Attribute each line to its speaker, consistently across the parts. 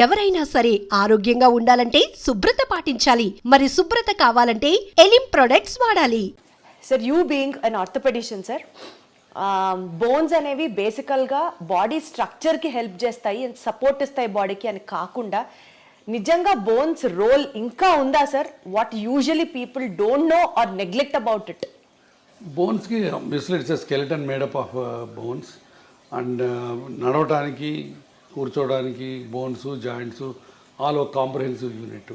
Speaker 1: ఎవరైనా సరే ఆరోగ్యంగా ఉండాలంటే శుభ్రత పాటించాలి. మరి శుభ్రత కావాలంటే ఎలిం ప్రొడక్ట్స్ వాడాలి.
Speaker 2: Sir you being an orthopedician sir bones అనేవి బేసికల్గా బాడీ స్ట్రక్చర్కి హెల్ప్ చేస్తాయి అండ్ సపోర్ట్ ఇస్తాయి బాడీకి అని కాకుండా నిజంగా బోన్స్ రోల్ ఇంకా ఉందా sir what usually people don't know or neglect about it
Speaker 3: బోన్స్కి basically it's skeleton made up of bones and నడవటానికి కూర్చోవడానికి బోన్స్ జాయింట్స్ ఆల్ ఒక కాంప్రహెన్సివ్ యూనిట్.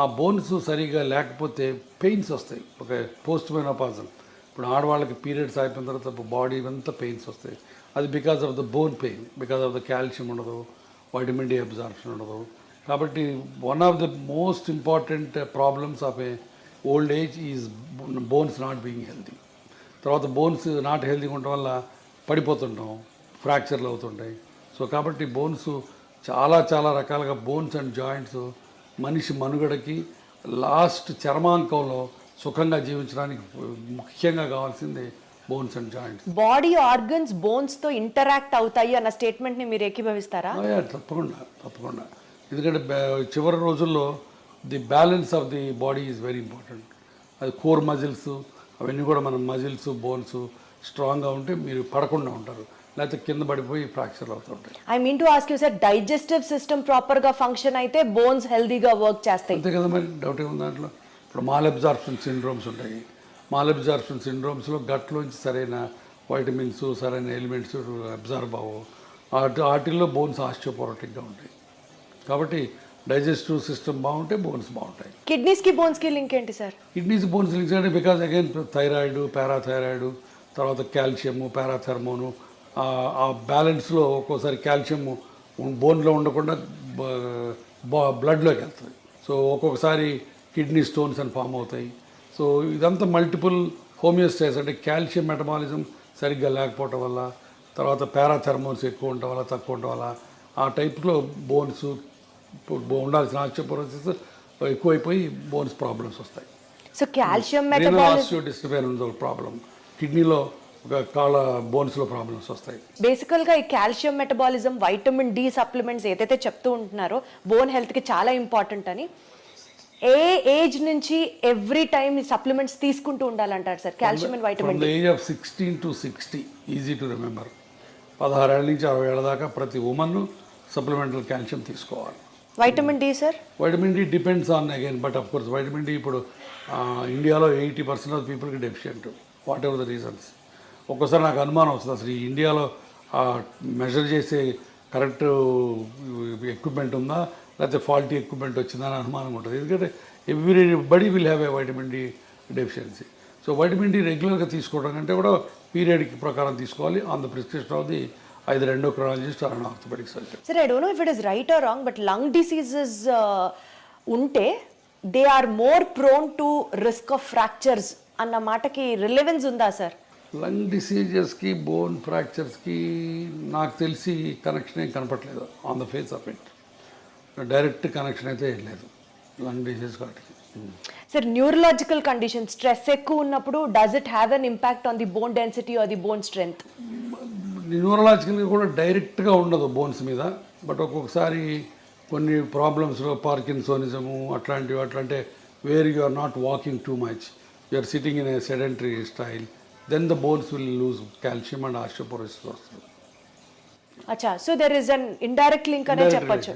Speaker 3: ఆ బోన్స్ సరిగా లేకపోతే పెయిన్స్ వస్తాయి. ఒక పోస్ట్ మెనోపాజల్ ఇప్పుడు ఆడవాళ్ళకి పీరియడ్స్ అయిపోయిన తర్వాత బాడీ అంతా పెయిన్స్ వస్తాయి. అది because of the bone pain because of the calcium ఉండదు వైటమిన్ డి అబ్జార్ప్షన్ ఉండదు. కాబట్టి one of the most important problems of a old age is bones not being healthy. తర్వాత బోన్స్ నాట్ హెల్తీగా ఉండటం వల్ల పడిపోతుంటాం ఫ్రాక్చర్లు అవుతుంటాయి. సో కాబట్టి బోన్స్ చాలా చాలా రకాలుగా బోన్స్ అండ్ జాయింట్స్ మనిషి మనుగడకి లాస్ట్ చర్మాంకంలో సుఖంగా జీవించడానికి ముఖ్యంగా కావాల్సింది bones and joints.
Speaker 2: Body organs బోన్స్తో interact అవుతాయి అన్న స్టేట్మెంట్ని మీరు ఏకీభవిస్తారా?
Speaker 3: తప్పకుండా తప్పకుండా. ఎందుకంటే చివరి రోజుల్లో the balance of the body is very important. అది కోర్ మజిల్స్ అవన్నీ కూడా మన మజిల్స్ బోన్స్ స్ట్రాంగ్గా ఉంటే మీరు పడకుండా ఉంటారు. లేకపోతే కింద పడిపోయి ఫ్రాక్చర్లు అవుతుంటాయి
Speaker 2: I mean to ask you sir digestive system ప్రాపర్గా ఫంక్షన్ అయితే బోన్స్ హెల్దీగా వర్క్ చేస్తాయి.
Speaker 3: అంతే కదా మరి డౌట్ ఏముంది దాంట్లో? ఇప్పుడు మాల్ అబ్జార్ప్షన్ సిండ్రోమ్స్ ఉంటాయి. మాల్ అబ్జార్ప్షన్ సిండ్రోమ్స్లో గట్లోంచి సరైన వైటమిన్స్ సరైన ఎలిమెంట్స్ అబ్జార్బ్ అవ్వవు. వాటి వాటిల్లో బోన్స్ ఆస్టియోపోరటిక్గా ఉంటాయి. కాబట్టి డైజెస్టివ్ సిస్టమ్ బాగుంటే బోన్స్ బాగుంటాయి.
Speaker 2: కిడ్నీస్కి బోన్స్కి లింక్ ఏంటి సార్
Speaker 3: కిడ్నీస్ బోన్స్ లింక్స్ అంటే బికాజ్ అగైన్ థైరాయిడ్ పారాథైరాయిడ్ తర్వాత కాల్షియము పారాథర్మోను ఆ బ్యాలెన్స్లో ఒక్కోసారి కాల్షియం బోన్లో ఉండకుండా బ్లడ్లోకి వెళ్తుంది సో ఒక్కొక్కసారి కిడ్నీ స్టోన్స్ అని ఫామ్ అవుతాయి. సో ఇదంతా మల్టిపుల్ హోమియోస్టైస్ అంటే కాల్షియం మెటబాలిజం సరిగ్గా లేకపోవటం వల్ల తర్వాత పారాథర్మోన్స్ ఎక్కువ ఉండటం వల్ల తక్కువ ఉండటం వల్ల ఆ టైప్లో బోన్స్ ఉండాల్సిన ఆస్టియోపోరోసిస్ ఎక్కువైపోయి బోన్స్ ప్రాబ్లమ్స్ వస్తాయి.
Speaker 2: సో కాల్షియం
Speaker 3: ఒక ప్రాబ్లం. కిడ్నీలో ఒక కాళ్ళ బోన్స్లో ప్రాబ్లమ్స్ వస్తాయి.
Speaker 2: బేసికల్గా ఈ calcium metabolism vitamin D supplements ఏదైతే చెప్తూ ఉంటున్నారో బోన్ హెల్త్కి చాలా ఇంపార్టెంట్ అని. ఏ ఏజ్ నుంచి ఎవ్రీ టైం ఈ సప్లిమెంట్స్ తీసుకుంటూ ఉండాలంటారు sir? Calcium and vitamin
Speaker 3: the age of sixteen to sixty easy to remember పదహారేళ్ళ నుంచి అరవై ఏళ్ళ దాకా ప్రతి ఉమెన్ సప్లిమెంటల్ కాల్షియం తీసుకోవాలి.
Speaker 2: Vitamin D sir?
Speaker 3: Vitamin D depends on again but of course vitamin D ఇప్పుడు ఇండియాలో ఎయిటీ పర్సెంట్ ఆఫ్ పీపుల్కి deficient whatever the reasons ఒక్కోసారి నాకు అనుమానం వస్తుంది. అసలు ఈ ఇండియాలో మెజర్ చేసే కరెక్ట్ ఎక్విప్మెంట్ ఉందా? లేకపోతే ఫాల్టీ ఎక్విప్మెంట్ వచ్చిందా అని అనుమానం ఉంటుంది. ఎందుకంటే everybody will have a vitamin D deficiency so vitamin D రెగ్యులర్గా తీసుకోవడం కంటే కూడా పీరియడ్కి ప్రకారం తీసుకోవాలి. On the prescription of the either endocrinologist or orthopedic surgeon
Speaker 2: sir I don't know if it is right or wrong but lung diseases ఉంటే they are more prone to risk of fractures అన్న మాటకి relevance ఉందా sir
Speaker 3: lung డిసీజెస్కి bone ఫ్రాక్చర్స్కి నాకు తెలిసి connection ఏం కనపట్లేదు on the face of it direct connection అయితే ఏం లేదు. లంగ్ డిసీజ్ వాటికి
Speaker 2: సార్ న్యూరలాజికల్ కండిషన్ స్ట్రెస్ ఎక్కువ ఉన్నప్పుడు does it have an impact on the bone density or the bone strength
Speaker 3: న్యూరలాజికల్గా కూడా డైరెక్ట్గా ఉండదు బోన్స్ మీద. బట్ ఒక్కొక్కసారి కొన్ని ప్రాబ్లమ్స్లో పార్కిన్సోనిజము అట్లాంటివి అట్లాంటి where you are not walking too much you are sitting in a sedentary style then the bones will lose calcium and osteoporosis వస్తుంది
Speaker 2: అచ్చా so there is an indirect link అనే చెప్పొచ్చు.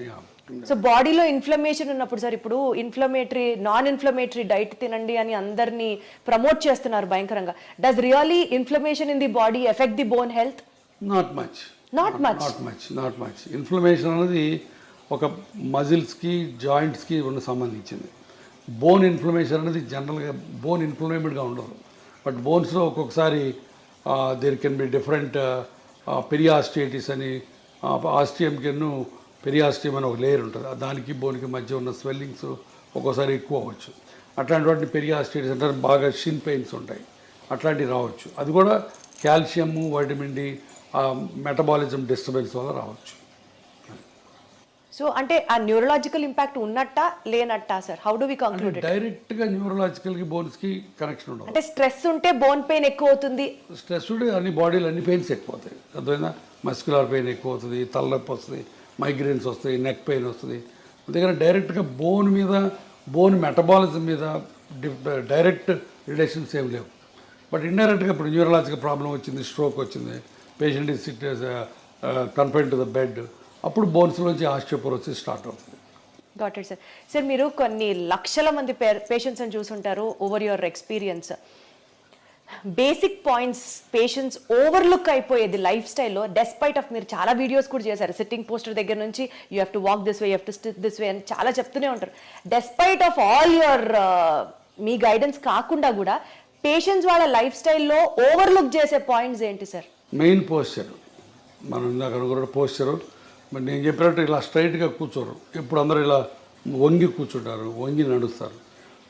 Speaker 2: సో బాడీలో ఇన్ఫ్లమేషన్ ఉన్నప్పుడు సార్ ఇప్పుడు inflammatory non inflammatory diet తినండి అని అందరినీ ప్రమోట్ చేస్తున్నారు భయంకరంగా. Does really inflammation in the body affect the bone health
Speaker 3: not much
Speaker 2: Not much.
Speaker 3: Not much not much inflammation అనేది ఒక మజిల్స్కి జాయింట్స్కి ఉన్న సంబంధించింది. బోన్ ఇన్ఫ్లమేషన్ అనేది జనరల్గా బోన్ ఇన్ఫ్లమేటెడ్గా ఉండదు. బట్ బోన్స్లో ఒక్కొక్కసారి there can be different periostitis అని ఆస్టియంకెన్ను పెరియాస్టియం అని ఒక లేయర్ ఉంటుంది. దానికి బోన్కి మధ్య ఉన్న స్వెల్లింగ్స్ ఒక్కోసారి ఎక్కువ అవ్వచ్చు. అట్లాంటి వాటిని పెరియాస్టియటిస్ అంటే బాగా షిన్ పెయిన్స్ ఉంటాయి. అట్లాంటివి రావచ్చు. అది కూడా calcium vitamin D metabolism disturbance వల్ల రావచ్చు.
Speaker 2: సో అంటే ఆ న్యూరలాజికల్ ఇంపాక్ట్ ఉన్నట్టా లేనట్టా sir how do we conclude
Speaker 3: డైరెక్ట్గా న్యూరలాజికల్కి బోన్స్కి కనెక్షన్ ఉండదు.
Speaker 2: అంటే స్ట్రెస్ ఉంటే బోన్ పెయిన్ ఎక్కువ అవుతుంది
Speaker 3: స్ట్రెస్ ఉంటే అన్ని బాడీలో అన్ని పెయిన్స్ ఎక్కువ అవుతాయి అర్థమైందా? మస్కులర్ పెయిన్ ఎక్కువ అవుతుంది తలనొప్పి వస్తుంది మైగ్రేన్స్ వస్తాయి నెక్ పెయిన్ వస్తుంది. అందుకని డైరెక్ట్గా బోన్ మీద బోన్ మెటబాలిజం మీద డైరెక్ట్ రిలేషన్స్ ఏం లేవు. బట్ ఇండైరెక్ట్గా ఇప్పుడు న్యూరలాజికల్ ప్రాబ్లం వచ్చింది స్ట్రోక్ వచ్చింది. Patient is sit confine to the bed అప్పుడు బోన్స్లోంచి ఆస్టియోపోరోసిస్ స్టార్ట్ అవుతుంది.
Speaker 2: గాట్ ఇట్ సార్ సార్ మీరు కొన్ని లక్షల మంది పేషెంట్స్ అని చూసుంటారు over your experience basic points patients overlook అయిపోయేది లైఫ్ స్టైల్లో డెస్పైట్ ఆఫ్ మీరు చాలా వీడియోస్ కూడా చేశారు. సిట్టింగ్ పోస్టర్ దగ్గర నుంచి you have to walk this way you have to this way అని చాలా చెప్తూనే ఉంటారు. డెస్పైట్ ఆఫ్ ఆల్ యువర్ మీ గైడెన్స్ కాకుండా కూడా పేషెంట్స్ వాళ్ళ లైఫ్ స్టైల్లో ఓవర్లుక్ చేసే పాయింట్స్ ఏంటి సార్
Speaker 3: మెయిన్ పోస్చర్ మనం ఇందాక అనుకున్న పోస్చరు మరి నేను చెప్పినట్టు ఇలా స్ట్రైట్గా కూర్చోరు. ఎప్పుడు అందరూ ఇలా వంగి కూర్చుంటారు వంగి నడుస్తారు.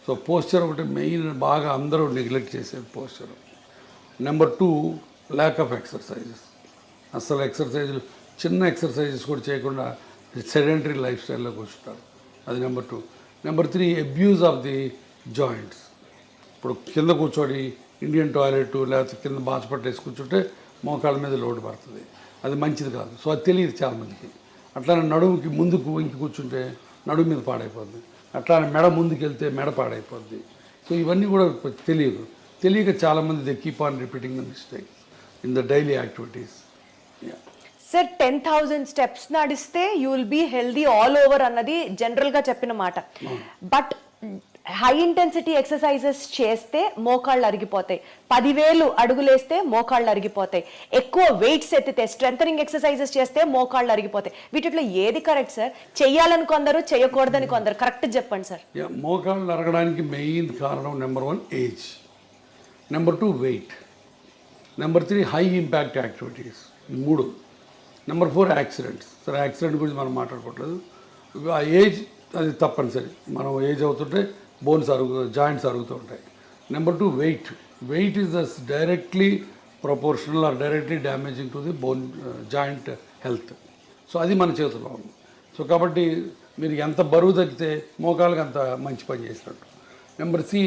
Speaker 3: సో పోస్చర్ ఒకటి మెయిన్ బాగా అందరూ నెగ్లెక్ట్ చేసేది posture. Number two lack of exercises అసలు ఎక్సర్సైజులు చిన్న ఎక్సర్సైజెస్ కూడా చేయకుండా సెడెంటరీ లైఫ్ స్టైల్లో కూర్చుంటారు. అది number two. Number three abuse of the joints ఇప్పుడు కింద కూర్చోడి ఇండియన్ టాయిలెట్ లేకపోతే కింద బాచపట్టేసి కూర్చుంటే మోకాళ్ళ మీద లోడ్ పడుతుంది. అది మంచిది కాదు. సో అది తెలియదు చాలామందికి. అట్లానే నడుముకి ముందుకు ఇంకి కూర్చుంటే నడుము మీద పాడైపోద్ది. అట్లానే మెడ ముందుకు వెళ్తే మెడ పాడైపోద్ది. సో ఇవన్నీ కూడా తెలియదు. తెలియక చాలామంది they keep on repeating the mistake in the daily activities.
Speaker 2: Sir ten thousand steps నడిస్తే you will be healthy all over అన్నది జనరల్గా చెప్పిన మాట. బట్ హై ఇంటెన్సిటీ ఎక్సర్సైజెస్ చేస్తే మోకాళ్ళు అరిగిపోతాయి. పదివేలు అడుగులేస్తే మోకాళ్ళు అరిగిపోతాయి. ఎక్కువ వెయిట్స్ ఎత్తితే స్ట్రెంథనింగ్ ఎక్సర్సైజెస్ చేస్తే మోకాళ్ళు అరిగిపోతాయి. వీటిలో ఏది కరెక్ట్ సార్ చేయాలని కొందరు చేయకూడదని కొందరు. కరెక్ట్ చెప్పండి సార్
Speaker 3: మోకాళ్ళు అరగడానికి మెయిన్ కారణం number one age number two weight number three high impact activities మూడు. నెంబర్ ఫోర్ యాక్సిడెంట్స్ సరే యాక్సిడెంట్ గురించి మనం మాట్లాడుకోవట్లేదు. ఆ ఏజ్ అది తప్పనిసరి. మనం ఏజ్ అవుతుంటే బోన్స్ అరుగు జాయింట్స్ అరుగుతూ ఉంటాయి. Number two weight weight is thus directly proportional or directly damaging to the bone joint health so అది మన చేతిలో ఉంది. సో కాబట్టి మీరు ఎంత బరువు తగ్గితే మోకాలకి అంత మంచి పని చేసినట్టు. Number C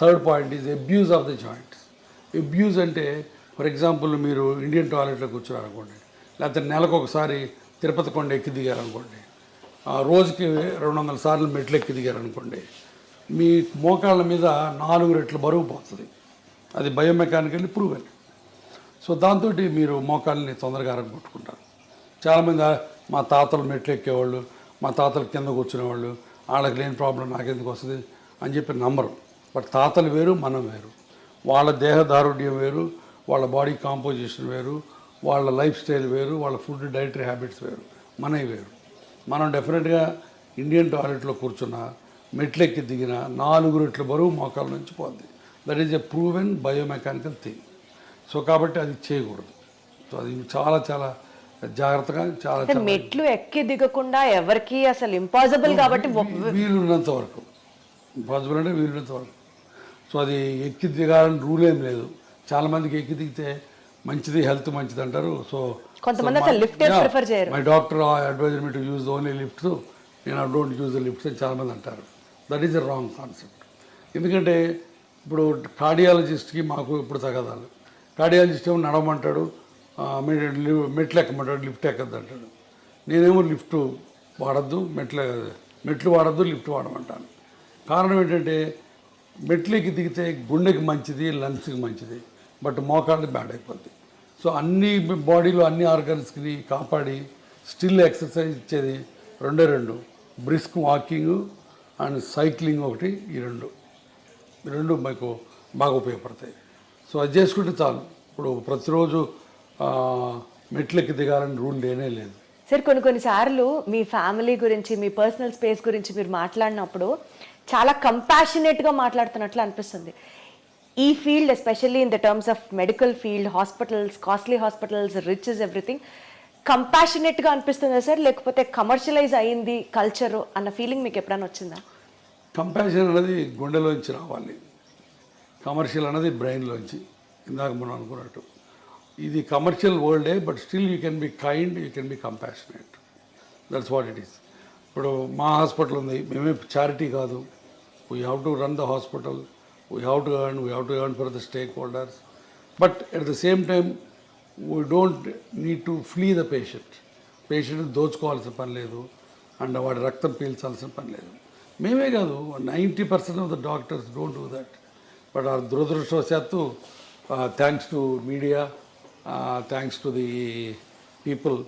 Speaker 3: third point is abuse of the joints abuse అంటే ఫర్ ఎగ్జాంపుల్ మీరు ఇండియన్ టాయిలెట్లో కూర్చున్నారనుకోండి లేకపోతే నెలకు ఒకసారి తిరుపతి కొండ ఎక్కి దిగారనుకోండి రోజుకి రెండు వందల సార్లు మెట్లు ఎక్కి దిగారనుకోండి మీ మోకాళ్ళ మీద నాలుగు రెట్లు బరువు పోతుంది. అది బయోమెకానికల్లీ ప్రూవెన్. సో దాంతో మీరు మోకాళ్ళని తొందరగా అరగొట్టుకుంటారు. చాలామంది మా తాతలు మెట్లు ఎక్కేవాళ్ళు మా తాతలు కింద కూర్చునేవాళ్ళు వాళ్ళకి లేని ప్రాబ్లం నాకెందుకు వస్తుంది? అని చెప్పి నమ్మరు. బట్ తాతలు వేరు మనం వేరు. వాళ్ళ దేహదారుఢ్యం వేరు వాళ్ళ బాడీ కాంపోజిషన్ వేరు వాళ్ళ లైఫ్ స్టైల్ వేరు వాళ్ళ ఫుడ్ డైటరీ హ్యాబిట్స్ వేరు. మనవి వేరు. మనం డెఫినెట్గా ఇండియన్ టాయిలెట్లో కూర్చున్న మెట్లెక్కి దిగిన నాలుగు రెట్ల బరువు మోకాల నుంచి పోద్ది. That is a proven biomechanical thing so కాబట్టి అది చేయకూడదు. సో అది చాలా చాలా జాగ్రత్తగా చాలా
Speaker 2: మెట్లు ఎక్కి దిగకుండా ఎవరికి అసలు ఇంపాసిబుల్ కాబట్టి
Speaker 3: వీలున్నంత వరకు. పాసిబుల్ అంటే వీలున్నంత వరకు. సో అది ఎక్కి దిగాలని రూల్ ఏం లేదు. చాలా మందికి ఎక్కి దిగితే మంచిది హెల్త్ మంచిది అంటారు సో
Speaker 2: కొంతమంది అసలు ఏ prefer చేయరు.
Speaker 3: My doctor adviser me to use only lifts నేను డోంట్ యూజ్ ద లిఫ్ట్స్ అని చాలామంది అంటారు. That is a wrong concept ఎందుకంటే ఇప్పుడు కార్డియాలజిస్ట్కి మాకు ఇప్పుడు తగదాలు. కార్డియాలజిస్ట్ ఏమో లి- మెట్లు ఎక్కమంటాడు లిఫ్ట్ ఎక్కద్దు అంటాడు నేనేమో లిఫ్ట్ వాడద్దు మెట్ల మెట్లు వాడద్దు లిఫ్ట్ వాడమంటాను. కారణం ఏంటంటే మెట్లకి దిగితే గుండెకి మంచిది లంగ్స్కి మంచిది బట్ మోకాళ్ళు బ్యాడ్ అయిపోద్ది. సో అన్ని బాడీలో అన్ని ఆర్గన్స్కి కాపాడి స్టిల్ ఎక్సర్సైజ్ ఇచ్చేది రెండే రెండు. బ్రిస్క్ వాకింగ్ అండ్ సైక్లింగ్ ఒకటి ఈ రెండు. రెండు మీకు బాగా ఉపయోగపడతాయి. సో అది చేసుకుంటే చాలు. ఇప్పుడు ప్రతిరోజు మెట్లకి మెట్లెక్కి దిగాలని రూల్ లేనే లేదు.
Speaker 2: సార్ కొన్ని కొన్నిసార్లు మీ ఫ్యామిలీ గురించి మీ పర్సనల్ స్పేస్ గురించి మీరు మాట్లాడినప్పుడు చాలా కంపాషనేట్గా మాట్లాడుతున్నట్లు అనిపిస్తుంది. ఈ field especially in the terms of medical field hospitals costly hospitals rich is everything కంపాషనేట్గా అనిపిస్తుందా సార్? లేకపోతే కమర్షియలైజ్ అయింది కల్చరు అన్న ఫీలింగ్ మీకు ఎప్పుడైనా వచ్చిందా?
Speaker 3: కంపాషన్ అనేది గుండెలోంచి రావాలి. కమర్షియల్ అనేది బ్రెయిన్లోంచి ఇందాక మనం అనుకున్నట్టు. ఇది commercial వరల్డే but still you can be kind you can be compassionate that's what it is ఇప్పుడు మా హాస్పిటల్ ఉంది. మేమే చారిటీ కాదు. We have to run the hospital we have to earn we have to earn for the stakeholders but at the same time we don't need to flee the patient patient దోచుకోవాల్సిన పని లేదు and వాడి రక్తం పీల్చాల్సిన పని లేదు మేమే కాదు ninety percent of the doctors don't do that but ఆ దురదృష్టవశాత్తు thanks to media thanks to the people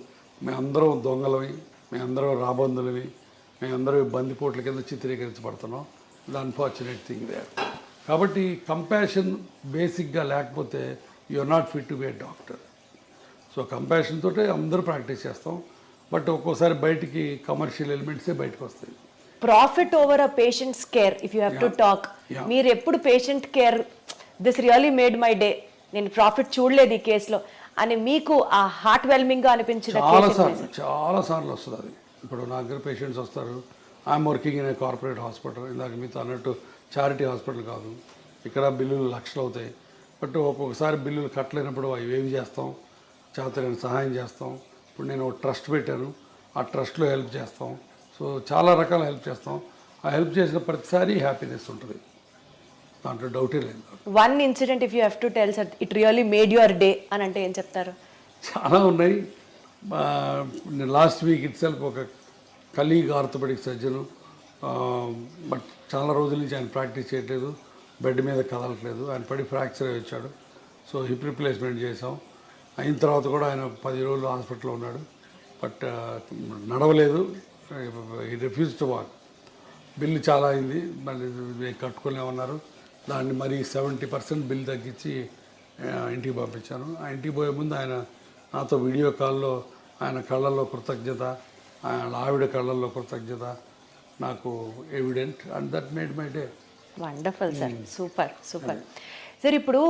Speaker 3: మేమందరం దొంగలవి మేమందరం రాబందులవి మేమందరం బందిపోట్ల కింద చిత్రీకరించబడుతున్నాం ద అన్ఫార్చునేట్ థింగ్ దే కాబట్టి కంపాషన్ బేసిక్గా లేకపోతే you are not fit to be a doctor so compassion తోటే అందరూ ప్రాక్టీస్ చేస్తాం. బట్ ఒక్కోసారి బయటికి కమర్షియల్ ఎలిమెంట్సే బయటకు వస్తాయి.
Speaker 2: Profit over a patients care if you have to. Talk. మీరు ఎప్పుడు patient care this really made my day నేను ప్రాఫిట్ చూడలేదు ఈ కేసులో అని మీకు ఆ హార్ట్ వెల్మింగ్గా అనిపించిన
Speaker 3: చాలా సార్లు? చాలా సార్లు వస్తుంది అది. ఇప్పుడు నా దగ్గర పేషెంట్స్ వస్తారు. I'm working in a corporate hospital ఇందాక మీతో అన్నట్టు చారిటీ హాస్పిటల్ కాదు. ఇక్కడ బిల్లులు లక్షలు అవుతాయి. బట్ ఒక్కొక్కసారి బిల్లులు కట్టలేనప్పుడు అవి ఏవి చేస్తాం? చేతనైన సహాయం చేస్తాం. ఇప్పుడు నేను ట్రస్ట్ పెట్టాను. ఆ ట్రస్ట్లో హెల్ప్ చేస్తాం. సో చాలా రకాల హెల్ప్ చేస్తాం. ఆ హెల్ప్ చేసిన ప్రతిసారి హ్యాపీనెస్ ఉంటుంది. దాంట్లో డౌటే లేదు.
Speaker 2: One incident if you have to tell sir it really made your day అని అంటే ఏం చెప్తారు?
Speaker 3: చాలా ఉన్నాయి. లాస్ట్ వీక్ ఇట్ సెల్ఫ్ ఒక కలీగ్ ఆర్థోపెడిక్ సర్జను బట్ చాలా రోజుల నుంచి ఆయన ప్రాక్టీస్ చేయట్లేదు బెడ్ మీద కదలట్లేదు ఆయన పడి ఫ్రాక్చర్ అయి వచ్చాడు. సో హిప్ రిప్లేస్మెంట్ చేసాం అయిన తర్వాత కూడా ఆయన పది రోజులు హాస్పిటల్లో ఉన్నాడు. బట్ నడవలేదు. ఈ రిఫ్యూజ్ టు వాక్. బిల్లు చాలా అయింది. మళ్ళీ కట్టుకునే ఉన్నారు. దాన్ని మరి సెవెంటీ పర్సెంట్ బిల్ తగ్గించి ఆ, ఇంటికి పంపించాను. ఆ ఇంటికి పోయే ముందు ఆయన నాతో వీడియో కాల్లో ఆయన కళ్ళల్లో కృతజ్ఞత ఆయన ఆవిడ కళ్ళల్లో కృతజ్ఞత నాకు evident and that made my day
Speaker 2: wonderful sir super super sir ఇప్పుడు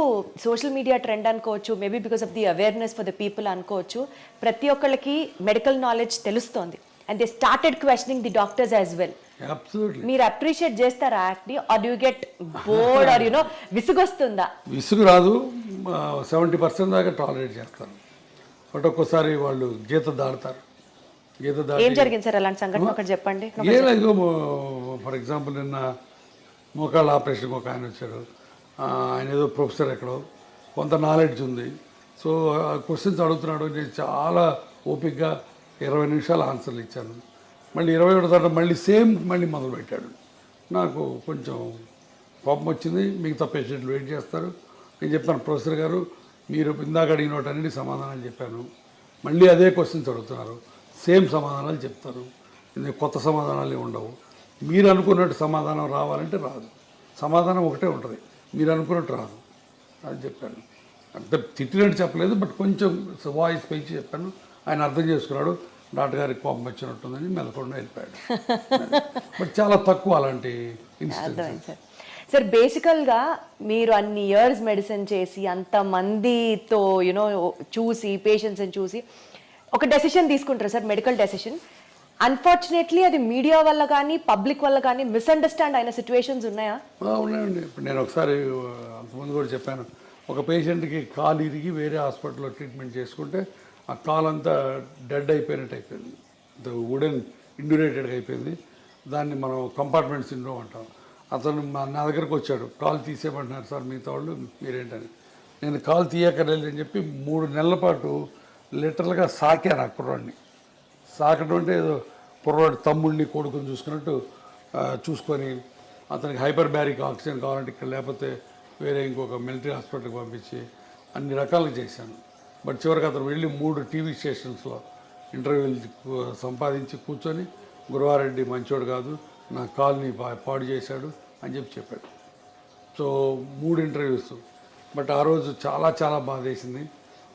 Speaker 2: సోషల్ మీడియా ట్రెండ్ అనుకోవచ్చు maybe because of the awareness for the people అనుకోవచ్చు ప్రతి ఒక్కళ్ళకి మెడికల్ నాలెడ్జ్ తెలుస్తోంది. And they started questioning the doctors as well మీరు appreciate చేస్తారా యాక్ట్ని or you get bored or you know విసుగొస్తుందా?
Speaker 3: విసుగు రాదు. సెవెంటీ పర్సెంట్ దాకా టాలరేట్ చేస్తాను బట్ ఒక్కోసారి వాళ్ళు గీత దాడతారు గీత
Speaker 2: ఏం జరిగింది సార్ అలాంటి సంఘటన ఒకటి చెప్పండి?
Speaker 3: ఫర్ ఎగ్జాంపుల్ నిన్న మోకాళ్ళ ఆపరేషన్కి ఒక ఆయన వచ్చాడు. ఆయన ఏదో ప్రొఫెసర్ ఎక్కడో. కొంత నాలెడ్జ్ ఉంది. సో క్వశ్చన్స్ అడుగుతున్నాడు. నేను చాలా ఓపిక్గా ఇరవై నిమిషాలు ఆన్సర్లు ఇచ్చాను. మళ్ళీ ఇరవై ఒకటి తర్వాత మళ్ళీ సేమ్ మళ్ళీ మొదలు పెట్టాడు నాకు కొంచెం కోపం వచ్చింది. మిగతా పేషెంట్లు వెయిట్ చేస్తారు. నేను చెప్పాను ప్రొఫెసర్ గారు మీరు ఇందాక అడిగిన వాటన్నిటి సమాధానాలు చెప్పాను. మళ్ళీ అదే క్వశ్చన్స్ అడుగుతున్నారు. సేమ్ సమాధానాలు చెప్తారు. కొత్త సమాధానాలు ఉండవు. మీరు అనుకున్నట్టు సమాధానం రావాలంటే రాదు. సమాధానం ఒకటే ఉంటుంది. మీరు అనుకున్నట్టు రాదు అని చెప్పాను అంత తిట్టినట్టు చెప్పలేదు బట్ కొంచెం వాయిస్ పెంచి చెప్పాను. ఆయన అర్థం చేసుకున్నాడు. డాక్టర్ గారికి కోపం వచ్చినట్టుందని మెలకుండా వెళ్ళిపోయాడు. బట్ చాలా తక్కువ అలాంటి ఇన్సిడెంట్స్
Speaker 2: సార్. బేసికల్గా మీరు అన్ని ఇయర్స్ మెడిసిన్ చేసి అంతమందితో యునో చూసి పేషెంట్స్ని చూసి ఒక డెసిషన్ తీసుకుంటారు సార్ మెడికల్ డెసిషన్ అన్ఫార్చునేట్లీ అది మీడియా వల్ల కానీ పబ్లిక్ వల్ల కానీ మిస్అండర్స్టాండ్ అయిన సిచ్యువేషన్స్ ఉన్నాయా?
Speaker 3: ఉన్నాయండి. ఇప్పుడు నేను ఒకసారి అంతకుముందు కూడా చెప్పాను. ఒక పేషెంట్కి కాలు ఇరిగి వేరే హాస్పిటల్లో ట్రీట్మెంట్ చేసుకుంటే ఆ కాలు అంతా డెడ్ అయిపోయినట్టు అయిపోయింది. వుడెన్ ఇండ్యురేటెడ్గా అయిపోయింది. దాన్ని మనం కంపార్ట్మెంట్ సిండ్రోమ్ అంటాం. అతను మా నా దగ్గరకు వచ్చాడు. కాలు తీసేయమంటున్నారు సార్ మిగతా వాళ్ళు మీరేంటని. నేను కాలు తీయక్కర్లేదు అని చెప్పి మూడు నెలల పాటు లిటరల్గా సాకాను ఆ కుర్రాడిని. సాకడం అంటే ఏదో కుర్రాడు తమ్ముడిని కొడుకుని చూసుకున్నట్టు చూసుకొని అతనికి హైపర్ బ్యారిక్ ఆక్సిజన్ కావాలంటే ఇక్కడ లేకపోతే వేరే ఇంకొక మిలిటరీ హాస్పిటల్కి పంపించి అన్ని రకాలుగా చేశాను. బట్ చివరికి అతను వెళ్ళి మూడు టీవీ స్టేషన్స్లో ఇంటర్వ్యూలు సంపాదించి కూర్చొని గురువారెడ్డి మంచోడు కాదు నా కాల్ని పాడు చేశాడు అని చెప్పి చెప్పాడు. సో మూడు ఇంటర్వ్యూస్. బట్ ఆ రోజు చాలా చాలా బాధ వేసింది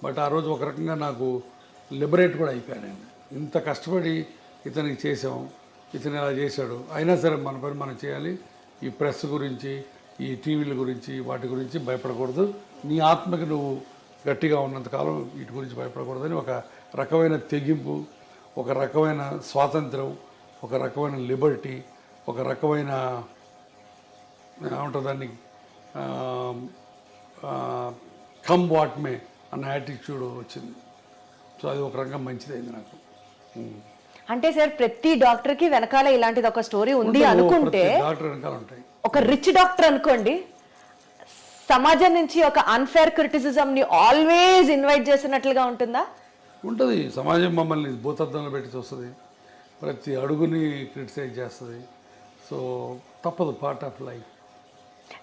Speaker 3: బట్ ఆ రోజు ఒక రకంగా నాకు లిబరేట్ కూడా అయిపోయాను ఇంత కష్టపడి ఇతనికి చేసాం ఇతను ఇలా చేశాడు. అయినా సరే మన పని మనం చేయాలి. ఈ ప్రెస్ గురించి ఈ టీవీల గురించి వాటి గురించి భయపడకూడదు. నీ ఆత్మకి నువ్వు గట్టిగా ఉన్నంతకాలం వీటి గురించి భయపడకూడదని ఒక రకమైన తెగింపు ఒక రకమైన స్వాతంత్రం ఒక రకమైన లిబర్టీ ఒక రకమైన ఏమంటుందాన్ని కమ్ వాట్ మే అన్న యాటిట్యూడ్ వచ్చింది. సో అది ఒక రకంగా మంచిదైంది నాకు.
Speaker 2: అంటే సార్ ప్రతి డాక్టర్కి వెనకాల ఇలాంటిది ఒక స్టోరీ ఉంది అనుకుంటే
Speaker 3: డాక్టర్ వెనకాల ఉంటాయి.
Speaker 2: ఒక రిచ్ డాక్టర్ అనుకోండి సమాజం నుంచి ఒక అన్ఫేర్ క్రిటిసిజం ని ఆల్వేస్ ఇన్వైట్ చేసినట్లుగా ఉంటుందా?
Speaker 3: ఉంటుంది. సమాజం మమ్మల్ని భూతద్దంలో పెట్టి చూస్తుంది. ప్రతి అడుగుని క్రిటిసైజ్ చేస్తుంది. సో తప్పదు part of life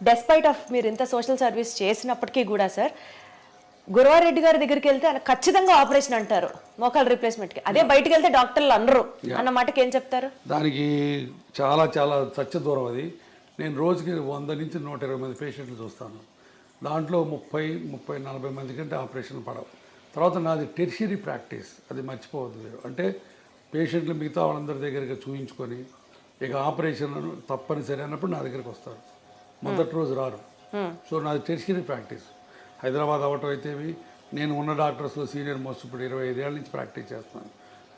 Speaker 2: despite of మీరు ఇంత సోషల్ సర్వీస్ చేసినప్పటికీ కూడా సార్ గురవారెడ్డి గారి దగ్గరికి వెళ్తే ఆయన ఖచ్చితంగా ఆపరేషన్ అంటారు. మోకాల్ రీప్లేస్మెంట్కి. అదే బయటికి వెళ్తే డాక్టర్లు అనరు. అన్న మాటకి ఏం చెప్తారు?
Speaker 3: దానికి చాలా చాలా సత్య దూరం అది. నేను రోజుకి వంద నుంచి నూట ఇరవై మంది పేషెంట్లు చూస్తాను. దాంట్లో ముప్పై ముప్పై నలభై మంది కంటే ఆపరేషన్ పడవు. తర్వాత నాది టెర్షరీ ప్రాక్టీస్. అది మర్చిపోవద్దు మీరు. అంటే పేషెంట్లు మిగతా వాళ్ళందరి దగ్గరికి చూయించుకొని ఇక ఆపరేషన్ తప్పనిసరి అన్నప్పుడు నా దగ్గరికి వస్తారు. మొదటి రోజు రారు. సో నాది టెర్షరీ ప్రాక్టీస్. హైదరాబాద్ అవటం అయితేవి నేను ఉన్న డాక్టర్స్లో సీనియర్ మోస్ట్ ఇప్పుడు ఇరవై ఐదేళ్ళ నుంచి ప్రాక్టీస్ చేస్తున్నాను.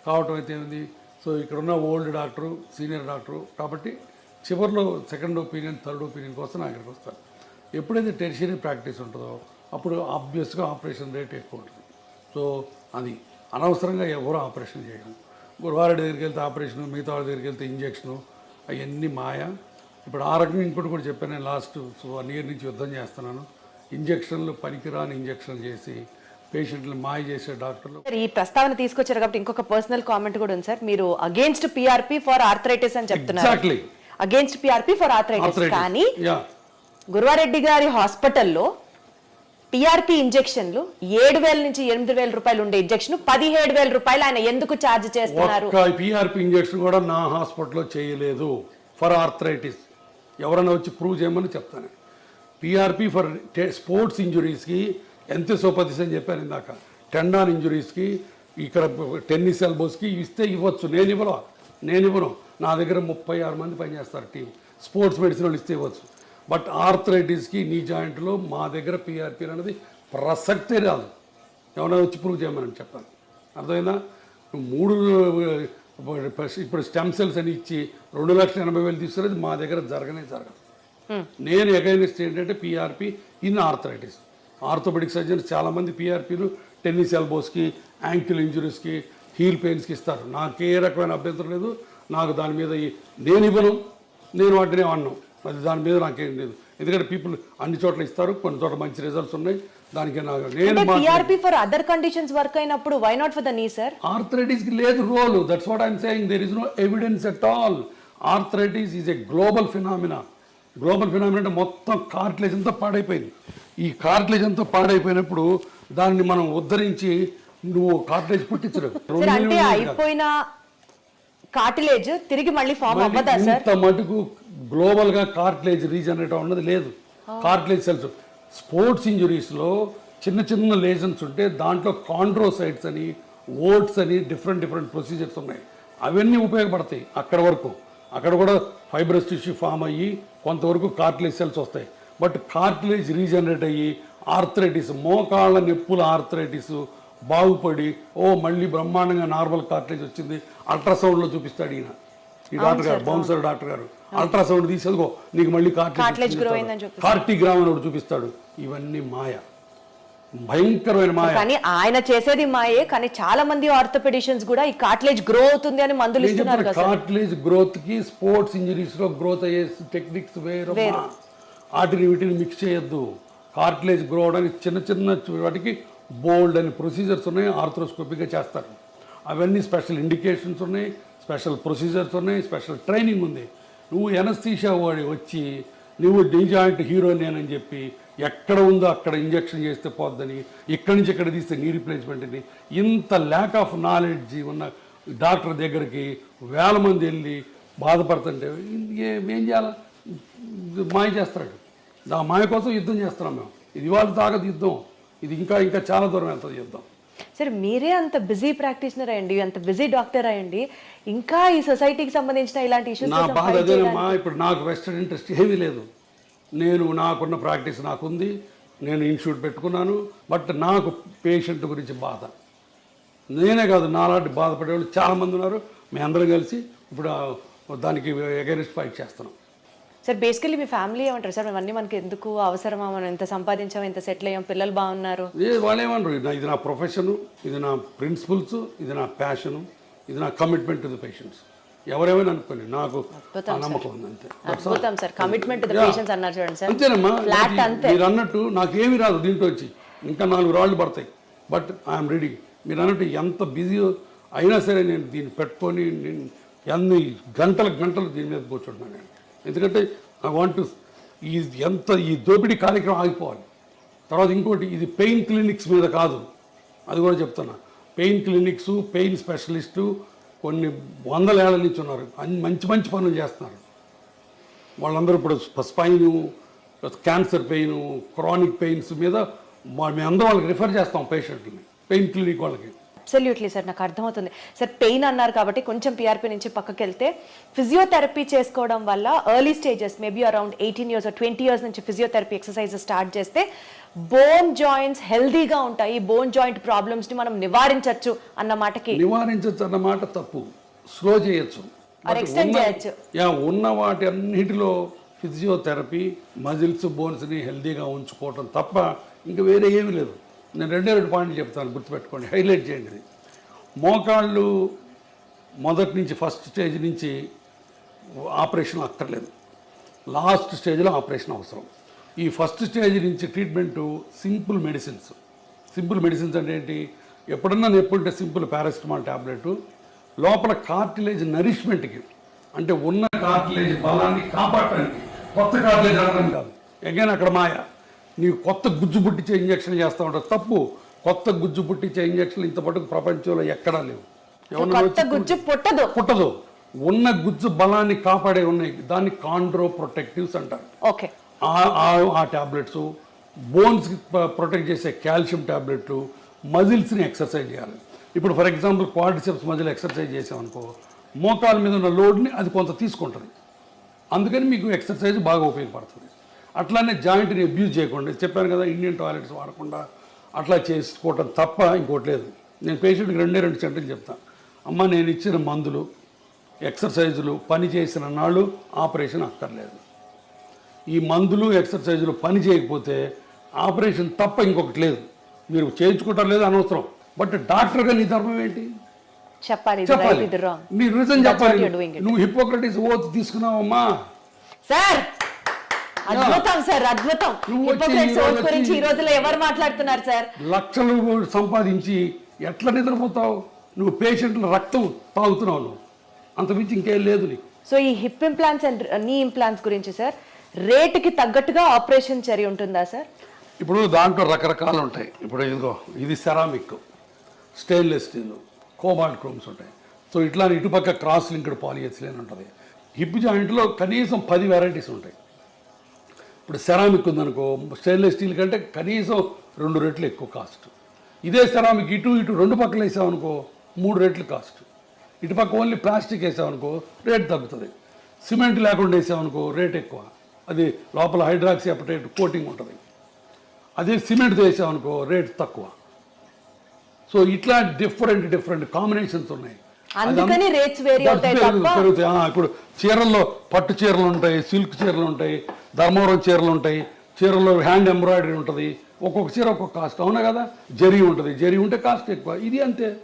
Speaker 3: కావటం అయితే ఏంది సో ఇక్కడ ఉన్న ఓల్డ్ డాక్టరు సీనియర్ డాక్టరు కాబట్టి చివరిలో సెకండ్ ఒపీనియన్ థర్డ్ ఒపీనియన్ కోసం నా ఇక్కడికి వస్తాను ఎప్పుడైతే టెరిషరీ ప్రాక్టీస్ ఉంటుందో అప్పుడు ఆబ్వియస్గా ఆపరేషన్ రేట్ ఎక్కువ ఉంటుంది. సో అది అనవసరంగా ఎవరు ఆపరేషన్ చేయడం గురువారెడ్డి దగ్గరికి వెళ్తే ఆపరేషన్ మిగతా వాళ్ళ దగ్గరికి వెళ్తే ఇంజక్షను అవన్నీ మాయ. ఇప్పుడు ఆ రకంగా ఇంకోటి కూడా చెప్పాను నేను లాస్ట్ సో వన్ ఇయర్ నుంచి యుద్ధం చేస్తున్నాను. ఇంజక్షన్లు పనికిరాని ఇంజక్షన్లు చేసి పేషెంట్లు మాయ చేసే డాక్టర్లు.
Speaker 2: సార్ ఈ ప్రస్తావన తీసుకొచ్చారు కాబట్టి ఇంకొక పర్సనల్ కామెంట్ కూడా ఉంది సార్. మీరు అగేన్స్ట్ పిఆర్పి ఫర్ ఆర్థరైటిస్ అని చెప్తున్నారు. అగేన్స్ట్ పిఆర్పి ఫర్ ఆర్థరైటిస్ కానీ గురువారెడ్డి గారి హాస్పిటల్లో టిఆర్పి ఇంజెక్షన్లు ఏడు వేల నుంచి ఎనిమిది వేల రూపాయలు ఉండే ఇంజెక్షన్ పదిహేడు వేల రూపాయలు ఆయన ఎందుకు ఛార్జ్ చేస్తున్నారు?
Speaker 3: పిఆర్పి ఇంజెక్షన్ కూడా నా హాస్పిటల్లో చేయలేదు. ఫర్ ఆర్థరైటిస్ ఎవరైనా వచ్చి ప్రూవ్ చేయమని చెప్తాను. పిఆర్పి ఫర్ స్పోర్ట్స్ ఇంజురీస్కి ఎంత సోపతిస్ అని చెప్పాను ఇందాక. టెండాన్ ఇంజురీస్కి ఇక్కడ టెన్నిస్ ఎల్బోస్కి ఇస్తే ఇవ్వచ్చు. నేను ఇవ్వను. నేను ఇవ్వను. నా దగ్గర ముప్పై ఆరు మంది పనిచేస్తారు టీం. స్పోర్ట్స్ మెడిసిన్ వాళ్ళు ఇస్తే ఇవ్వచ్చు. బట్ ఆర్థరైటిస్కి నీ జాయింట్లో మా దగ్గర పీఆర్పి అనేది ప్రసక్తే రాదు. ఎవరైనా వచ్చి ప్రూవ్ చేయమని చెప్పాను అర్థమైందా? మూడు ఇప్పుడు స్టెమ్ సెల్స్ అని ఇచ్చి రెండు లక్షల ఎనభై వేలు తీసుకునేది మా దగ్గర జరగనే జరగదు. నేను ఎగైనెస్ట్ ఏంటంటే PRP in arthritis orthopaedic surgeons చాలామంది పిఆర్పీలు టెన్నిస్ ఎల్బోస్కి యాంకిల్ ఇంజురీస్కి హీల్ పెయిన్స్కి ఇస్తారు. నాకు ఏ రకమైన అభ్యంతరం లేదు. నాకు దాని మీద నేను ఇవ్వను నేను వాటిని అన్నాను అది దాని మీద నాకేం లేదు. ఎందుకంటే పీపుల్ అన్ని చోట్ల ఇస్తారు కొన్ని చోట్ల మంచి రిజల్ట్స్ ఉన్నాయి. దానికి నాకు నేను
Speaker 2: అంటే ఫర్ అదర్ కండిషన్స్ వర్క్ అయినప్పుడు why not for the knee sir
Speaker 3: ఆర్థరైటిస్కి లేదు role that's what I'm saying there is no evidence at all arthritis is a global phenomena global phenomena అంటే మొత్తం కార్టిలేజ్ అంతా పాడైపోయింది. ఈ కార్టిలేజ్ అంతా పాడైపోయినప్పుడు దాన్ని మనం ఉద్ధరించి నువ్వు కార్టిలేజ్ పుట్టించరు
Speaker 2: అంటే అయిపోయిన కార్టిలేజ్ తిరిగి మళ్ళీ ఫామ్ అవ్వదా సార్?
Speaker 3: ఇంత మటుకు గ్లోబల్గా కార్టిలేజ్ రీజనరేట్ అన్నది లేదు. కార్టిలేజ్ సెల్స్ స్పోర్ట్స్ ఇంజురీస్లో చిన్న చిన్న లేజన్స్ ఉంటే దాంట్లో కాండ్రోసైట్స్ అని ఓట్స్ అని డిఫరెంట్ డిఫరెంట్ ప్రొసీజర్స్ ఉన్నాయి. అవన్నీ ఉపయోగపడతాయి అక్కడ వరకు. అక్కడ కూడా ఫైబ్రస్ టిష్యూ ఫామ్ అయ్యి కొంతవరకు కార్టిలేజ్ సెల్స్ వస్తాయి. బట్ కార్టిలేజ్ రీజనరేట్ అయ్యి ఆర్థరైటిస్ మోకాళ్ళ నొప్పుల ఆర్థరైటిస్ బాగుపడి ఓ మళ్ళీ బ్రహ్మాండంగా నార్మల్ కార్టిలేజ్ వచ్చింది. అల్ట్రాసౌండ్లో చూపిస్తాడు ఈయన. ఈ డాక్టర్ గారు బౌన్సర్ డాక్టర్ గారు. అల్ట్రాసౌండ్ తీసేదిగో నీకు మళ్ళీ కార్టిలేజ్. కార్టిగ్రామ్ అని ఒకటి చూపిస్తాడు. ఇవన్నీ మాయ. భయంకరమైన మాయ.
Speaker 2: కానీ ఆయన చేసేది మాయే కానీ చాలా మంది ఆర్థోపెడిషియన్స్ కూడా ఈ కార్టిలేజ్ గ్రో అవుతుంది అని మందులు
Speaker 3: నేను
Speaker 2: ఇస్తున్నారు
Speaker 3: కార్టిలేజ్ గ్రోత్కి స్పోర్ట్స్ ఇంజరీస్లో గ్రోత్ అయ్యే టెక్నిక్స్ వేరు. వాటిని వీటిని మిక్స్ చేయొద్దు. కార్టిలేజ్ గ్రో అవడానికి చిన్న చిన్న వాటికి బోల్డ్ అని ప్రొసీజర్స్ ఉన్నాయి ఆర్థ్రోస్కోపిక్గా చేస్తారు. అవన్నీ స్పెషల్ ఇండికేషన్స్ ఉన్నాయి స్పెషల్ ప్రొసీజర్స్ ఉన్నాయి స్పెషల్ ట్రైనింగ్ ఉంది. నువ్వు ఎనస్థీషా వాడి వచ్చి నువ్వు డి జాయింట్ హీరో నేనని చెప్పి ఎక్కడ ఉందో అక్కడ ఇంజెక్షన్ చేస్తే పోద్దని ఇక్కడి నుంచి ఇక్కడ తీస్తే నీ రిప్లేస్మెంట్ అని ఇంత ల్యాక్ ఆఫ్ నాలెడ్జ్ ఉన్న డాక్టర్ దగ్గరికి వేల మంది వెళ్ళి బాధపడుతుంటే ఏ- చేయాలి? మాయ చేస్తాడు. ఆ మాయ కోసం యుద్ధం చేస్తున్నాం మేము. ఇది వాళ్ళ తాగదు యుద్ధం. ఇది ఇంకా ఇంకా చాలా దూరం వెళ్తుంది యుద్ధం.
Speaker 2: సరే మీరే అంత బిజీ ప్రాక్టీషనర్ అయ్యండి అంత బిజీ డాక్టర్ అయ్యండి ఇంకా ఈ సొసైటీకి సంబంధించిన ఇలాంటి ఇష్యూస్
Speaker 3: నా బాధ అదేనమ్మా ఇప్పుడు నాకు వెస్టర్న్ ఇంట్రెస్ట్ ఏమీ లేదు. నేను నాకున్న ప్రాక్టీస్ నాకుంది నేను ఇన్స్టిట్యూట్ పెట్టుకున్నాను బట్ నాకు పేషెంట్ గురించి బాధ. నేనే కాదు నాలాంటి బాధపడే వాళ్ళు చాలామంది ఉన్నారు. మీ అందరం కలిసి ఇప్పుడు దానికి ఎగైనెస్ట్ ఫైట్ చేస్తున్నాం.
Speaker 2: సార్ బేసికలీ మీ ఫ్యామిలీ ఏమంటారు సార్? ఇవన్నీ మనకి ఎందుకు అవసరమా? మనం ఎంత సంపాదించాం ఎంత సెటిల్ అయ్యాం? పిల్లలు బాగున్నారు.
Speaker 3: ఏ వాళ్ళేమనరు ఇది నా- ఇది నా ప్రొఫెషను ఇది నా ప్రిన్సిపల్స్ ఇది నా ప్యాషను ఇది నా కమిట్మెంట్ టు ద పేషెంట్స్ ఎవరేమైనా అనుకోండి నాకు నమ్మకం ఉంది అంతే
Speaker 2: కమిట్మెంట్ అన్నారు చూడండి సార్.
Speaker 3: అంతేనమ్మా. మీరు అన్నట్టు నాకేమీ రాదు దీంట్లో వచ్చి. ఇంకా నాలుగు రాళ్ళు పడతాయి. బట్ ఐఎమ్ రెడీ మీరు అన్నట్టు ఎంత బిజీ అయినా సరే నేను దీన్ని పెట్టుకొని నేను ఎన్ని గంటల గంటలు దీని మీద కూర్చుంటున్నాను నేను. ఎందుకంటే ఐ వాంట్ ఈ ఎంత ఈ దోపిడీ కార్యక్రమం ఆగిపోవాలి. తర్వాత ఇంకోటి ఇది పెయిన్ క్లినిక్స్ మీద కాదు. అది కూడా చెప్తున్నా. పెయిన్ క్లినిక్స్ పెయిన్ స్పెషలిస్టు కొన్ని వందల ఏళ్ళ నుంచి ఉన్నారు. అన్ని మంచి మంచి పనులు చేస్తున్నారు. వాళ్ళందరూ ఇప్పుడు spine cancer pain chronic pains మీద మేము అందరం వాళ్ళకి రిఫర్ చేస్తాం పేషెంట్ని పెయిన్ క్లినిక్ వాళ్ళకి.
Speaker 2: అబ్సల్యూట్లీ సార్ నాకు అర్థమవుతుంది. సార్ పెయిన్ అన్నారు కాబట్టి కొంచెం పిఆర్పి నుంచి పక్కకి వెళ్తే ఫిజియోథెరపీ చేసుకోవడం వల్ల early stages maybe around eighteen years twenty years నుంచి ఫిజియోథెరపీ ఎక్సర్సైజెస్ స్టార్ట్ చేస్తే బోన్ జాయింట్స్ హెల్దీగా ఉంటాయి. బోన్ జాయింట్ ప్రాబ్లమ్స్ని మనం నివారించవచ్చు అన్న మాటకి
Speaker 3: నివారించచ్చు అన్నమాట తప్పు. స్లో చేయొచ్చు. ఉన్న వాటి అన్నిటిలో ఫిజియోథెరపీ మజిల్స్ బోన్స్ని హెల్దీగా ఉంచుకోవటం తప్ప ఇంకా వేరే ఏమీ లేదు. నేను రెండే రెండు పాయింట్లు చెప్తాను గుర్తుపెట్టుకోండి. హైలైట్ చేయండి ఇది. మోకాళ్ళు మొదటి నుంచి ఫస్ట్ స్టేజ్ నుంచి ఆపరేషన్ అక్కర్లేదు. లాస్ట్ స్టేజ్లో ఆపరేషన్ అవసరం. ఈ ఫస్ట్ స్టేజ్ నుంచి treatment simple medicines. Simple medicines అంటే ఏంటి? ఎప్పుడన్నా నొప్పి ఉంటే సింపుల్ పారాసిటమాల్ ట్యాబ్లెట్ లోపల కార్టిలేజ్ నరిష్మెంట్కి అంటే ఉన్న కార్టిలేజ్ బలాన్ని కాపాడటానికి కొత్త కార్టిలేజ్ అనడం కాదు. ఎగైన్ అక్కడ మాయ. నీవు కొత్త గుజ్జు పుట్టించే ఇంజక్షన్ చేస్తూ ఉంటావు తప్పు. కొత్త గుజ్జు పుట్టించే ఇంజక్షన్లు ఇంత పట్టుకు ప్రపంచంలో ఎక్కడా లేవు.
Speaker 2: గుజ్జు పుట్టదు.
Speaker 3: పుట్టదు. ఉన్న గుజ్జు బలాన్ని కాపాడే ఉన్నాయి. దాన్ని కాండ్రో ప్రొటెక్టివ్స్ అంటారు.
Speaker 2: ఓకే.
Speaker 3: ఆ- ఆ- ఆ ట్యాబ్లెట్స్ బోన్స్కి ప్రొటెక్ట్ చేసే కాల్షియం ట్యాబ్లెట్లు మజిల్స్ని ఎక్సర్సైజ్ చేయాలి. ఇప్పుడు for example quadriceps muscle exercise చేసామనుకో మోకాల మీద ఉన్న లోడ్ని అది కొంత తీసుకుంటుంది. అందుకని మీకు ఎక్సర్సైజ్ బాగా ఉపయోగపడుతుంది. అట్లానే జాయింట్ని అబ్యూజ్ చేయకుండా చెప్పాను కదా ఇండియన్ టాయిలెట్స్ వాడకుండా అట్లా చేసుకోవటం తప్ప ఇంకోటి లేదు. నేను పేషెంట్కి రెండే రెండు సెంటర్లు చెప్తాను అమ్మ నేను ఇచ్చిన మందులు ఎక్సర్సైజులు పని చేసిన నాళ్ళు ఆపరేషన్ అక్కర్లేదు. ఈ మందులు ఎక్సర్సైజులు పని చేయకపోతే ఆపరేషన్ తప్ప ఇంకొకటి లేదు. మీరు చేయించుకుంటారు లేదు అనవసరం. బట్ డాక్టర్గా నీ ధర్మం ఏంటి?
Speaker 2: చెప్పాలి
Speaker 3: చెప్పాలి. నీ రిజన్ చెప్పాలి. నువ్వు హిపోక్రటిస్ ఓత్ తీసుకున్నావమ్మా.
Speaker 2: సార్ అద్భుతం సార్ అద్భుతం. గురించి ఈ రోజులో ఎవరు మాట్లాడుతున్నారు సార్?
Speaker 3: లక్షలు సంపాదించి ఎట్లా నిద్రపోతావు? నువ్వు పేషెంట్ల రక్తం తాగుతున్నావు నువ్వు. అంతమించి ఇంకేం లేదు నీకు.
Speaker 2: సో ఈ hip implants and knee implants గురించి సార్ రేటుకి తగ్గట్టుగా ఆపరేషన్ చర్య ఉంటుందా సార్?
Speaker 3: ఇప్పుడు దాంట్లో రకరకాలు ఉంటాయి. ఇప్పుడు ఇదిగో ఇది ceramic stainless steel cobalt chromes ఉంటాయి. సో ఇట్లా ఇటుపక్క క్రాస్ లింక్డ్ పాలిఎథిలిన్ ఉంటుంది. హిప్ జాయింట్లో కనీసం పది వెరైటీస్ ఉంటాయి. ఇప్పుడు సెరామిక్ ఉందనుకో స్టెయిన్లెస్ స్టీల్ కంటే కనీసం రెండు రెట్లు ఎక్కువ కాస్ట్. ఇదే సెరామిక్ ఇటు ఇటు రెండు పక్కలు వేసామనుకో మూడు రెట్లు కాస్ట్. ఇటుపక్క ఓన్లీ ప్లాస్టిక్ వేసామనుకో రేట్ తగ్గుతుంది. సిమెంట్ లేకుండా వేసామనుకో రేట్ ఎక్కువ. అది లోపల హైడ్రాక్సీ అపటైట్ కోటింగ్ ఉంటుంది. అదే సిమెంట్ వేసామనుకో రేట్ తక్కువ. సో ఇట్లా డిఫరెంట్ డిఫరెంట్ కాంబినేషన్స్ ఉన్నాయి.
Speaker 2: అందుకని అవుతాయి
Speaker 3: ఇప్పుడు చీరల్లో పట్టు చీరలు ఉంటాయి సిల్క్ చీరలు ఉంటాయి ధర్మవరం చీరలు ఉంటాయి. చీరల్లో హ్యాండ్ ఎంబ్రాయిడరీ ఉంటుంది. ఒక్కొక్క చీర ఒక్కొక్క కాస్ట్. అవునా కదా? జరీ ఉంటుంది. జరీ ఉంటే కాస్ట్ ఎక్కువ. ఇది అంతే.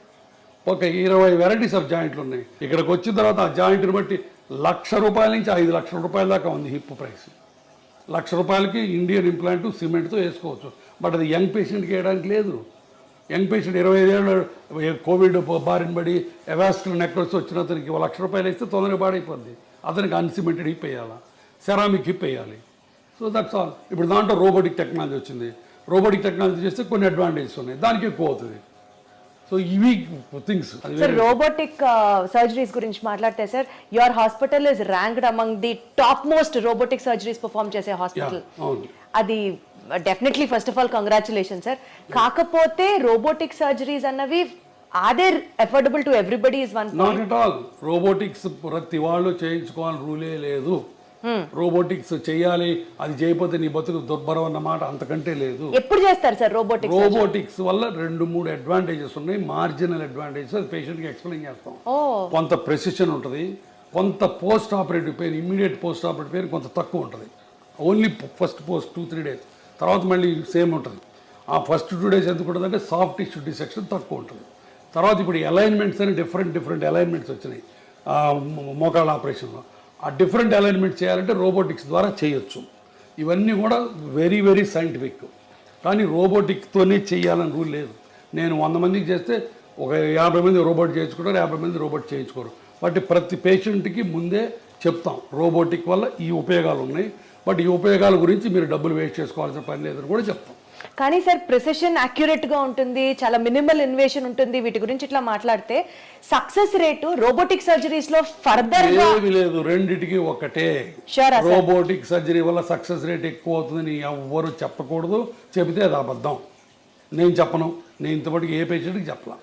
Speaker 3: ఒక ఇరవై వెరైటీస్ ఆఫ్ జాయింట్లు ఉన్నాయి. ఇక్కడికి వచ్చిన తర్వాత ఆ జాయింట్ని బట్టి లక్ష రూపాయల నుంచి ఐదు లక్షల రూపాయల దాకా ఉంది హిప్ ప్రైస్. లక్ష రూపాయలకి ఇండియన్ ఇంప్లాంట్ సిమెంట్తో వేసుకోవచ్చు. బట్ అది యంగ్ పేషెంట్కి వేయడానికి లేదు. యంగ్ పేషెంట్ ఇరవై ఐదేళ్ళు కోవిడ్ బారిన పడి ఎవాస్టర్ నెక్లెస్ వచ్చిన అతనికి ఒక లక్ష రూపాయలు ఇస్తే తొందరగా పాడైపోద్ది. అతనికి అన్సిమెంటెడ్ హిప్ వేయాలా? సెరామిక్ హిప్ వేయాలి. So that's all. ఇప్పుడు దాంట్లో రోబోటిక్ టెక్నాలజీ వచ్చింది. రోబోటిక్ టెక్నాలజీ చేస్తే కొన్ని అడ్వాంటేజెస్ ఉన్నాయి. దానికి ఎక్కువ అవుతుంది. సో ఇవి థింగ్స్ అది
Speaker 2: సార్ రోబోటిక్ సర్జరీస్ గురించి మాట్లాడితే sir your hospital is ranked among the top most robotic surgeries perform చేసే హాస్పిటల్. అది definitely first of all congratulation sir కాకపోతే రోబోటిక్ సర్జరీస్ అన్నవి are affordable to everybody is one
Speaker 3: not at all robotics ప్రతి వాళ్ళు చేయించుకోవాలని రూలే లేదు. Robotics చేయాలి అది చేయకపోతే నీ బతుకు దుర్భరం అన్నమాట అంతకంటే లేదు.
Speaker 2: ఎప్పుడు చేస్తారు సార్ రోబోటిక్స్
Speaker 3: రోబోటిక్స్ వల్ల రెండు మూడు అడ్వాంటేజెస్ ఉన్నాయి. మార్జినల్ అడ్వాంటేజెస్ అది పేషెంట్కి ఎక్స్ప్లెయిన్ చేస్తాం. కొంత ప్రెసిషన్ ఉంటుంది కొంత post operative pain immediate post operative pain కొంత తక్కువ ఉంటుంది. Only first post two three days. తర్వాత మళ్ళీ సేమ్ ఉంటుంది. ఆ ఫస్ట్ టూ డేస్ ఎందుకు ఉంటుంది అంటే సాఫ్ట్ టిష్యూ డిసెక్షన్ తక్కువ ఉంటుంది. తర్వాత ఇప్పుడు అలైన్మెంట్స్ అని డిఫరెంట్ డిఫరెంట్ అలైన్మెంట్స్ వచ్చినాయి. మోకాళ్ళ ఆపరేషన్లో. ఆ డిఫరెంట్ అలైన్మెంట్ చేయాలంటే రోబోటిక్స్ ద్వారా చేయొచ్చు. ఇవన్నీ కూడా వెరీ వెరీ సైంటిఫిక్ కానీ రోబోటిక్తోనే చేయాలని రూల్ లేదు. నేను వంద మందికి చేస్తే ఒక యాభై మంది రోబోట్ చేయించుకుంటారు యాభై మంది రోబోట్ చేయించుకోరు. బట్ ప్రతి పేషెంట్కి ముందే చెప్తాం రోబోటిక్ వల్ల ఈ ఉపయోగాలు ఉన్నాయి. బట్ ఈ ఉపయోగాల గురించి మీరు డబ్బులు వేస్ట్ చేసుకోవాల్సిన పని లేదని కూడా చెప్తాం.
Speaker 2: కానీ సార్ ప్రిసెషన్ అక్యురేట్గా ఉంటుంది చాలా మినిమల్ ఇన్వేషన్ ఉంటుంది వీటి గురించి ఇట్లా మాట్లాడితే సక్సెస్ రేటు రోబోటిక్ సర్జరీస్లో ఫర్దర్
Speaker 3: ఏమి లేదు రెండిటికి ఒకటే. రోబోటిక్ సర్జరీ వల్ల సక్సెస్ రేట్ ఎక్కువ అవుతుందని ఎవ్వరు చెప్పకూడదు. చెబితే అది అబద్ధం. నేను చెప్పను. నేను ఇంతవరకు ఏ పేషెంట్కి చెప్పలా.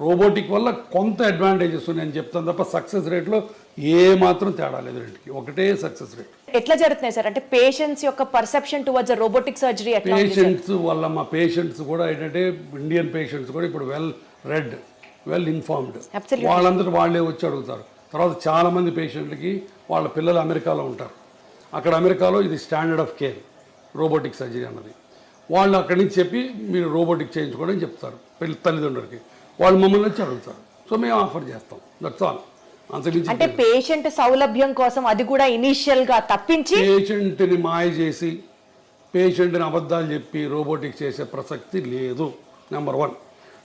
Speaker 3: రోబోటిక్ వల్ల కొంత అడ్వాంటేజెస్ ఉన్నాయని చెప్తాను తప్ప సక్సెస్ రేట్లో ఏ మాత్రం తేడా లేదు రెండింటికి. ఒకటే సక్సెస్ రేట్
Speaker 2: ఎట్లా జరుగుతున్నాయి సార్? అంటే పేషెంట్స్ యొక్క perception towards robotic surgery?
Speaker 3: Patients వల్ల మా పేషెంట్స్ కూడా ఏంటంటే ఇండియన్ పేషెంట్స్ కూడా ఇప్పుడు వెల్ రెడ్ వెల్ ఇన్ఫార్మ్డ్. వాళ్ళందరూ వాళ్ళే వచ్చి అడుగుతారు. తర్వాత చాలా మంది పేషెంట్లకి వాళ్ళ పిల్లలు అమెరికాలో ఉంటారు. అక్కడ అమెరికాలో ఇది standard of care robotic surgery అన్నది. వాళ్ళు అక్కడి నుంచి చెప్పి మీరు రోబోటిక్ చేయించుకోవడం చెప్తారు. పిల్ల తల్లిదండ్రులకి. వాళ్ళు మమ్మల్ని వచ్చి అడుగుతారు. సో మేము ఆఫర్ చేస్తాం. దట్స్ ఆల్
Speaker 2: అంటే పేషెంట్ సౌలభ్యం కోసం అది కూడా ఇనిషియల్గా తప్పించి
Speaker 3: పేషెంట్ని మాయ చేసి పేషెంట్ని అబద్ధాలు చెప్పి రోబోటిక్స్ చేసే ప్రసక్తి లేదు. Number one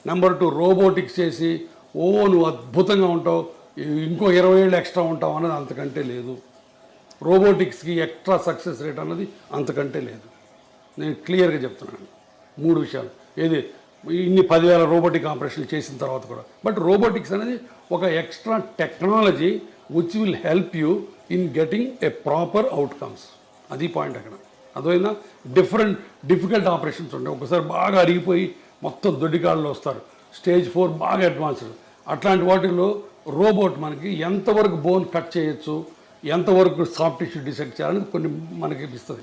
Speaker 3: number two robotics చేసి ఓ నువ్వు అద్భుతంగా ఉంటావు ఇంకో ఇరవై ఏళ్ళు ఎక్స్ట్రా ఉంటావు అన్నది అంతకంటే లేదు. రోబోటిక్స్కి ఎక్స్ట్రా సక్సెస్ రేట్ అన్నది అంతకంటే లేదు. నేను క్లియర్గా చెప్తున్నాను. మూడు విషయాలు. ఏది? ఇన్ని పదివేల రోబోటిక్ ఆపరేషన్లు చేసిన తర్వాత కూడా. బట్ రోబోటిక్స్ అనేది ఒక extra technology which will help you in getting a proper outcomes అది పాయింట్ అక్కడ. అదైనా డిఫరెంట్ డిఫికల్ట్ ఆపరేషన్స్ ఉంటాయి ఒకసారి బాగా అరిగిపోయి మొత్తం దొడ్డికాళ్ళు వస్తారు. స్టేజ్ ఫోర్ బాగా అడ్వాన్స్డ్ అట్లాంటి వాటిల్లో రోబోట్ మనకి ఎంతవరకు బోన్ కట్ చేయొచ్చు ఎంతవరకు సాఫ్ట్ టిష్యూ డిసెక్ట్ చేయాలని కొన్ని మనకి ఇస్తుంది